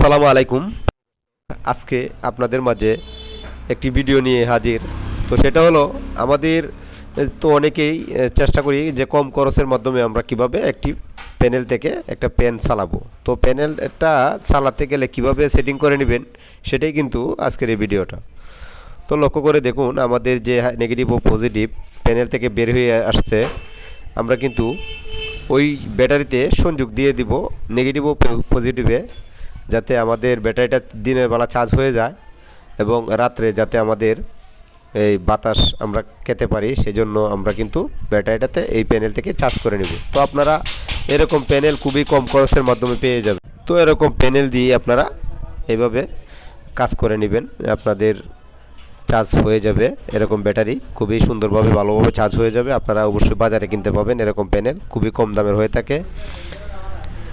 আসসালামু আলাইকুম। আজকে আপনাদের মাঝে একটি ভিডিও নিয়ে হাজির। তো সেটা হলো, আমাদের তো অনেকেই চেষ্টা করি যে কম খরচের মাধ্যমে আমরা কীভাবে একটি প্যানেল থেকে একটা প্যান চালাবো। তো প্যানেলটা চালাতে গেলে কীভাবে সেটিং করে নেবেন, সেটাই কিন্তু আজকের এই ভিডিওটা। তো লক্ষ্য করে দেখুন, আমাদের যে নেগেটিভ ও পজিটিভ প্যানেল থেকে বের হয়ে আসছে, আমরা কিন্তু ওই ব্যাটারিতে সংযোগ দিয়ে দিব নেগেটিভ ও পজিটিভে যাতে আমাদের ব্যাটারিটা দিনের বেলা চার্জ হয়ে যায় এবং রাত্রে যাতে আমাদের এই বাতাস আমরা খেতে পারি, সেজন্য আমরা কিন্তু ব্যাটারিটাতে এই প্যানেল থেকে চার্জ করে নেব। তো আপনারা এরকম প্যানেল খুবই কম খরচের মাধ্যমে পেয়ে যাবেন। তো এরকম প্যানেল দিয়ে আপনারা এইভাবে কাজ করে নেবেন। আপনাদের চার্জ হয়ে যাবে, এরকম ব্যাটারি খুবই সুন্দরভাবে, ভালোভাবে চার্জ হয়ে যাবে। আপনারা অবশ্যই বাজারে কিনতে পাবেন এরকম প্যানেল খুবই কম দামের হয়ে থাকে।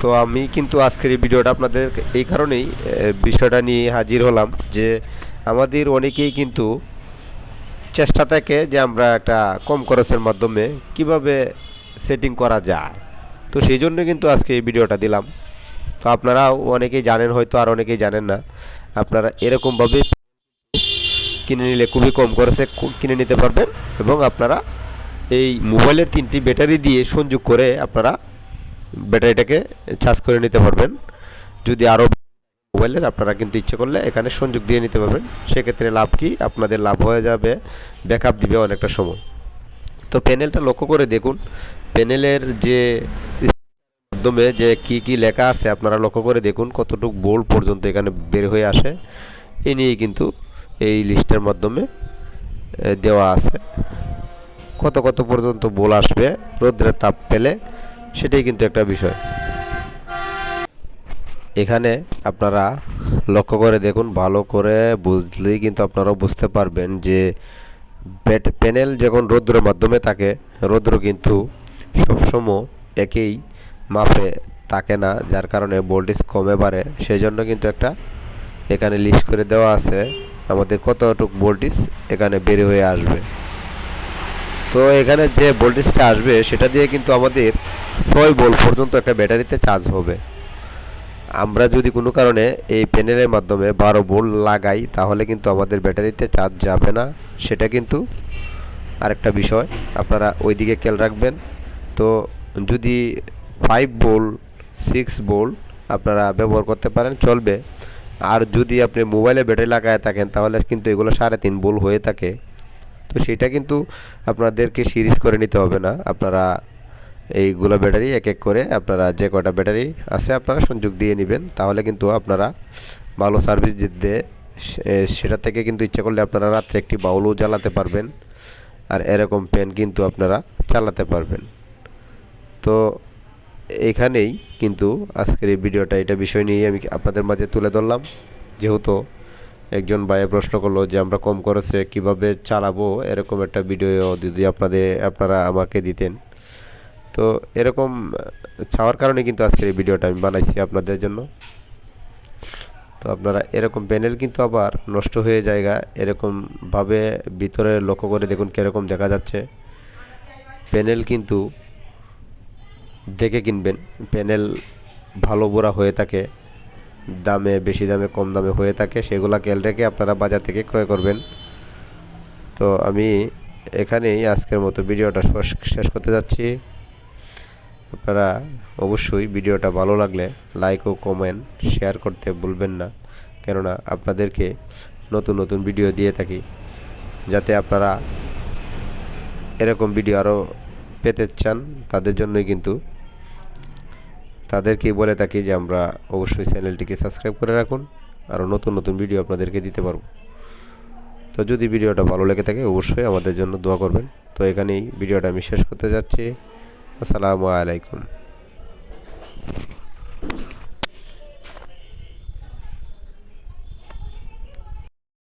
তো আমি কিন্তু আজকের এই ভিডিওটা আপনাদের এই কারণেই বিষয়টা নিয়ে হাজির হলাম যে আমাদের অনেকেই কিন্তু চেষ্টা থাকে যে আমরা একটা কম খরচের মাধ্যমে কীভাবে সেটিং করা যায়। তো সেই জন্য কিন্তু আজকে এই ভিডিওটা দিলাম। তো আপনারাও অনেকেই জানেন হয়তো, আর অনেকেই জানেন না। আপনারা এরকমভাবে কিনে নিলে খুবই কম খরচে কিনে নিতে পারবেন এবং আপনারা এই মোবাইলের তিনটি ব্যাটারি দিয়ে সংযোগ করে আপনারা ব্যাটারিটাকে চার্জ করে নিতে পারবেন। যদি আরও মোবাইলের আপনারা কিন্তু ইচ্ছে করলে এখানে সংযোগ দিয়ে নিতে পারবেন। সেক্ষেত্রে লাভ কি? আপনাদের লাভ হয়ে যাবে ব্যাকআপ দিবে অনেকটা সময়। তো প্যানেলটা লক্ষ্য করে দেখুন। প্যানেলের যে মাধ্যমে যে কি কি লেখা আছে আপনারা লক্ষ্য করে দেখুন কতটুকু বোল্ড পর্যন্ত এখানে বের হয়ে আসে। এই নিয়েই কিন্তু এই লিস্টের মাধ্যমে দেওয়া আছে। কত কত পর্যন্ত বোল আসবে, রৌদ্রের তাপ পেলে সেটাই কিন্তু একটা বিষয়। এখানে আপনারা লক্ষ্য করে দেখুন, ভালো করে বুঝলেই কিন্তু আপনারাও বুঝতে পারবেন যে ব্যাট প্যানেল যখন রৌদ্রের মাধ্যমে থাকে, রৌদ্র কিন্তু সবসময় একই মাপে থাকে না, যার কারণে ভোল্টেজ কমে বাড়ে। সেই জন্য কিন্তু একটা এখানে লিস্ট করে দেওয়া আছে, আমাদের কতটুক ভোল্টেজ এখানে বের হয়ে আসবে। তো এখানে যে ভোল্টেজটা আসবে, সেটা দিয়ে কিন্তু আমাদের ছয় ভোল্ট পর্যন্ত একটা ব্যাটারিতে চার্জ হবে। আমরা যদি কোনো কারণে এই প্যানেলের মাধ্যমে বারো ভোল্ট লাগাই, তাহলে কিন্তু আমাদের ব্যাটারিতে চার্জ যাবে না। সেটা কিন্তু আরেকটা বিষয়, আপনারা ওই দিকে খেয়াল রাখবেন। তো যদি ফাইভ ভোল্ট সিক্স ভোল্ট আপনারা ব্যবহার করতে পারেন, চলবে। আর যদি আপনি মোবাইলে ব্যাটারি লাগায় থাকেন, তাহলে কিন্তু এগুলো সাড়ে তিন বোল হয়ে থাকে। তো সেটা কিন্তু আপনাদেরকে সিরিজ করে নিতে হবে না। আপনারা এইগুলো ব্যাটারি এক এক করে আপনারা যে কটা ব্যাটারি আছে আপনারা সংযোগ দিয়ে নেবেন। তাহলে কিন্তু আপনারা ভালো সার্ভিস দিতে সেটা থেকে কিন্তু ইচ্ছা করলে আপনারা রাত্রে একটি বাউলও জ্বালাতে পারবেন। আর এরকম পেন কিন্তু আপনারা চালাতে পারবেন। তো এখানেই কিন্তু আজকের এই ভিডিওটা, এটা বিষয় নিয়ে আমি আপনাদের মাঝে তুলে ধরলাম। যেহেতু একজন ভাইয়ে প্রশ্ন করল যে, আমরা কম খরচে কীভাবে চালাবো? এরকম একটা ভিডিও যদি আপনাদের, আপনারা আমাকে দিতেন। তো এরকম চাওয়ার কারণে কিন্তু আজকের এই ভিডিওটা আমি বানাইছি আপনাদের জন্য। তো আপনারা এরকম প্যানেল কিন্তু আবার নষ্ট হয়ে জায়গা এরকমভাবে ভিতরে লক্ষ্য করে দেখুন কীরকম দেখা যাচ্ছে। প্যানেল কিন্তু দেখে কিনবেন। প্যানেল ভালো বোরা হয়ে থাকে। দামে, বেশি দামে, কম দামে হয়ে থাকে, সেগুলা খেয়াল রেখে আপনারা বাজার থেকে ক্রয় করবেন। তো আমি এখানেই আজকের মতো ভিডিওটা শেষ- শেষ করতে যাচ্ছি। আপনারা অবশ্যই ভিডিওটা ভালো লাগলে লাইক ও কমেন্ট শেয়ার করতে ভুলবেন না। কেননা আপনাদেরকে নতুন নতুন ভিডিও দিয়ে থাকি। যাতে আপনারা এরকম ভিডিও আরও পেতে চান, তাদের জন্যই কিন্তু তাদেরকেই বলে থাকি যে আমরা অবশ্যই চ্যানেলটিকে সাবস্ক্রাইব করে রাখুন আরও নতুন নতুন ভিডিও আপনাদেরকে দিতে পারব। তো যদি ভিডিওটা ভালো লেগে থাকে অবশ্যই আমাদের জন্য দোয়া করবেন। তো এখানেই ভিডিওটা আমি শেষ করতে যাচ্ছি। আসসালামু আলাইকুম।